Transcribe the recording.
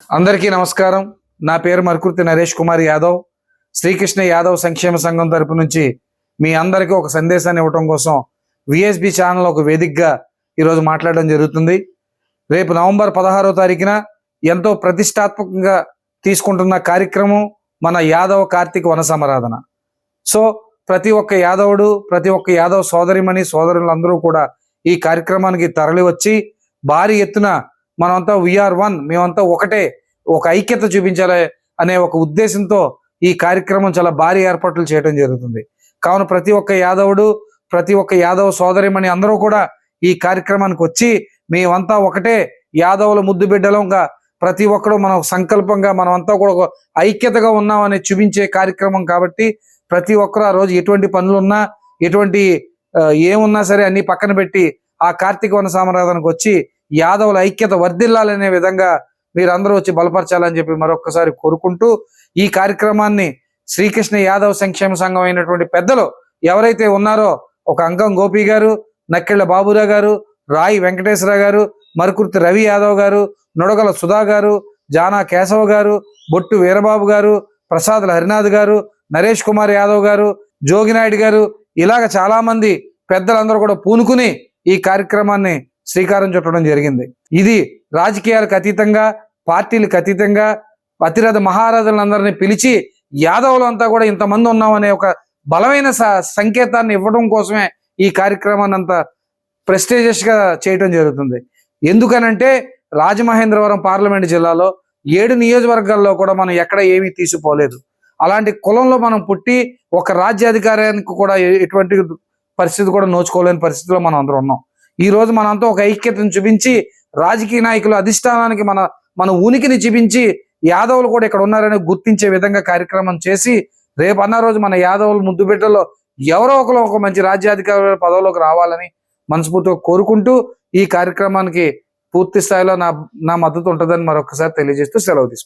అందరికీ నమస్కారం. నా పేరు మరుకుర్తి నరేష్ కుమార్ యాదవ్. శ్రీకృష్ణ యాదవ్ సంక్షేమ సంఘం తరపు నుంచి మీ అందరికీ ఒక సందేశాన్ని ఇవ్వటం కోసం విఎస్బి ఛానల్ ఒక వేదికగా ఈరోజు మాట్లాడడం జరుగుతుంది. రేపు నవంబర్ పదహారో తారీఖున ఎంతో ప్రతిష్టాత్మకంగా తీసుకుంటున్న కార్యక్రమం మన యాదవ కార్తీక వన సమరాధన సో ప్రతి ఒక్క యాదవుడు ప్రతి ఒక్క యాదవ్ సోదరిమణి సోదరులందరూ కూడా ఈ కార్యక్రమానికి తరలి వచ్చి భారీ ఎత్తున మనమంతా వీఆర్ వన్ మేమంతా ఒకటే. ఒక ఐక్యత చూపించాలి అనే ఒక ఉద్దేశంతో ఈ కార్యక్రమం చాలా భారీ ఏర్పాట్లు చేయడం జరుగుతుంది. కావున ప్రతి ఒక్క యాదవుడు ప్రతి ఒక్క యాదవ సోదరిమణి అందరూ కూడా ఈ కార్యక్రమానికి వచ్చి మేమంతా ఒకటే యాదవుల ముద్దు బిడ్డలంగా ప్రతి ఒక్కరు మనం సంకల్పంగా మనమంతా కూడా ఒక ఐక్యతగా ఉన్నామని చూపించే కార్యక్రమం కాబట్టి ప్రతి ఒక్కరు ఆ రోజు ఎటువంటి పనులు ఉన్నా ఎటువంటి ఏమున్నా సరే అన్ని పక్కన పెట్టి ఆ కార్తీక వన సామరాధనకు వచ్చి యాదవుల ఐక్యత వర్ధిల్లాలనే విధంగా మీరందరూ వచ్చి బలపరచాలని చెప్పి మరొకసారి కోరుకుంటూ ఈ కార్యక్రమాన్ని శ్రీకృష్ణ యాదవ్ సంక్షేమ సంఘం అయినటువంటి పెద్దలు ఎవరైతే ఉన్నారో ఒక అంకం గోపి గారు నక్కెళ్ళ బాబురావు గారు రాయి వెంకటేశ్వర గారు మరుకుర్తి రవి యాదవ్ గారు నొడగల సుధా గారు జానా కేశవ గారు బొట్టు వీరబాబు గారు ప్రసాద్ల హరినాథ్ గారు నరేష్ కుమార్ యాదవ్ గారు జోగినాయుడు గారు ఇలాగ చాలామంది పెద్దలందరూ కూడా పూనుకుని ఈ కార్యక్రమాన్ని శ్రీకారం చుట్టడం జరిగింది. ఇది రాజకీయాలకు అతీతంగా పార్టీలకు అతీతంగా అతిరథ మహారాజులందరినీ పిలిచి యాదవులంతా కూడా ఇంతమంది ఉన్నామనే ఒక బలమైన స- సంకేతాన్ని ఇవ్వడం కోసమే ఈ కార్యక్రమాన్ని అంత ప్రెస్టేజియస్గా చేయటం జరుగుతుంది. ఎందుకనంటే రాజమహేంద్రవరం పార్లమెంట్ జిల్లాలో ఏడు నియోజకవర్గాల్లో కూడా మనం ఎక్కడ ఏమీ తీసిపోలేదు. అలాంటి కులంలో మనం పుట్టి ఒక రాజ్యాధికారానికి కూడా ఎటువంటి పరిస్థితి కూడా నోచుకోలేని పరిస్థితిలో మనం అందరం ఉన్నాం. ఈ రోజు మనంతా ఒక ఐక్యతను చూపించి రాజకీయ నాయకుల అధిష్టానానికి మన మన ఉనికిని చూపించి యాదవులు కూడా ఇక్కడ ఉన్నారని గుర్తించే విధంగా కార్యక్రమం చేసి రేపు అన్న రోజు మన యాదవులు ముద్దు బిడ్డలో ఎవరో ఒకరు ఒక మంచి రాజ్యాధికార పదవిలోకి రావాలని మనస్ఫూర్తిగా కోరుకుంటూ ఈ కార్యక్రమానికి పూర్తి స్థాయిలో నా నా మద్దతు ఉంటుందని మరొకసారి తెలియజేస్తూ సెలవు తీసుకుంటాను